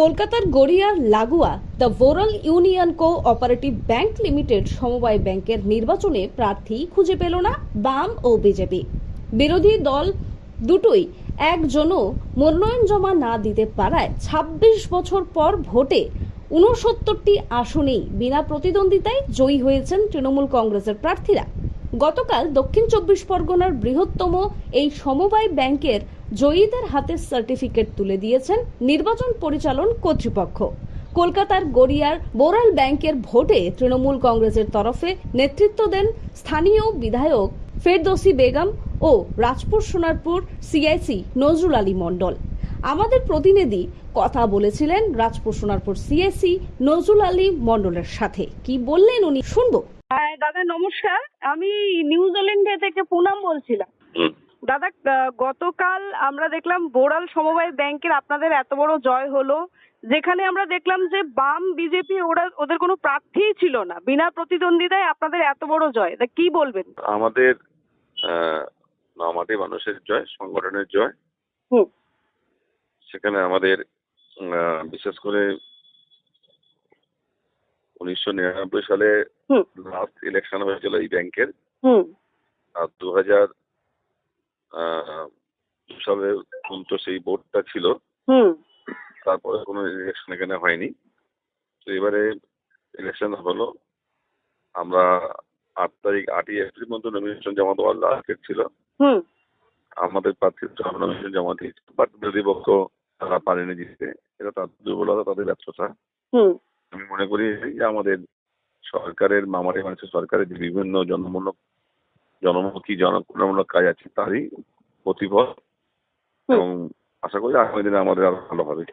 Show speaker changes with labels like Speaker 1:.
Speaker 1: কলকাতার গড়িয়ার লাগোয়া the Boral union cooperative bank limited সমবায় ব্যাংকের নির্বাচনে প্রার্থী খুঁজে পেল না বাম ও বিজেপি। বিরোধী দল দুটোই একজনও মনোনয়ন জমা না দিতে পারায় ২৬ বছর পর ভোটে উনসত্তরটি আসনেই বিনা প্রতিদ্বন্দ্বিতায় জয়ী হয়েছেন তৃণমূল কংগ্রেসের প্রার্থীরা। গতকাল দক্ষিণ চব্বিশ পরগনার বৃহত্তম এই সমবায় ব্যাংকের জয়ীদের হাতে সার্টিফিকেট তুলে দিয়েছেন নির্বাচন পরিচালন কর্তৃপক্ষ। কলকাতার গড়িয়ার বোরাল ব্যাংকের ভোটে তৃণমূল কংগ্রেসের তরফে নেতৃত্ব দেন স্থানীয় বিধায়ক ফেরদৌসি বেগম ও রাজপুর সোনারপুর সিআইসি নজরুল আলী মণ্ডল। আমাদের প্রতিনিধি কথা বলেছিলেন রাজপুর সোনারপুর সিএসি নজরুল আলী মণ্ডলের সাথে। কি বললেন উনি? শুনব।
Speaker 2: হ্যাঁ দাদা নমস্কার। আমি নিউজিল্যান্ড থেকে পুনাম বলছিলাম। দাদা গতকাল আমরা দেখলাম বোরাল সমবায় ব্যাংকের আপনাদের এত বড় জয় হলো যেখানে আমরা দেখলাম যে বাম বিজেপি ওরা ওদের কোনো প্রার্থীই ছিল না। বিনা প্রতিদ্বন্দ্বিতায় আপনাদের এত বড় জয় তা কি বলবেন?
Speaker 3: আমাদের আমাদের মানুষের জয় সংগঠনের জয়। সেখানে আমাদের বিশেষ করে উনিশশো নিরানব্বই সালে লাস্ট ইলেকশন হয়েছিল এই ব্যাংকের।
Speaker 2: হুম।
Speaker 3: আর দু হাজার সালে পর্যন্ত সেই বোর্ডটা ছিল। তারপরে কোনো ইলেকশন এখানে হয়নি। তো এবারে ইলেকশন হলো। আমরা আট তারিখ আটই এপ্রিল মধ্যে নমিনেশন জমা দেওয়ার লাস্ট ছিল।
Speaker 2: হুম।
Speaker 3: আমাদের প্রার্থী নমিনেশন জমা দিয়েছে। বাট বিরোধী পক্ষ তারা পারেনি জিততে এটা তাদের দুর্বলতা তাদের ব্যর্থতা।
Speaker 2: হুম।
Speaker 3: আমি মনে করি যে আমাদের সরকারের মামারি মানুষের সরকারের যে বিভিন্ন জনমূলক জনমুখী জনকল্যাণমূলক কাজ আছে তারই প্রতিফল। এবং আশা করি আগামী দিনে আমাদের আরও ভালো হবে।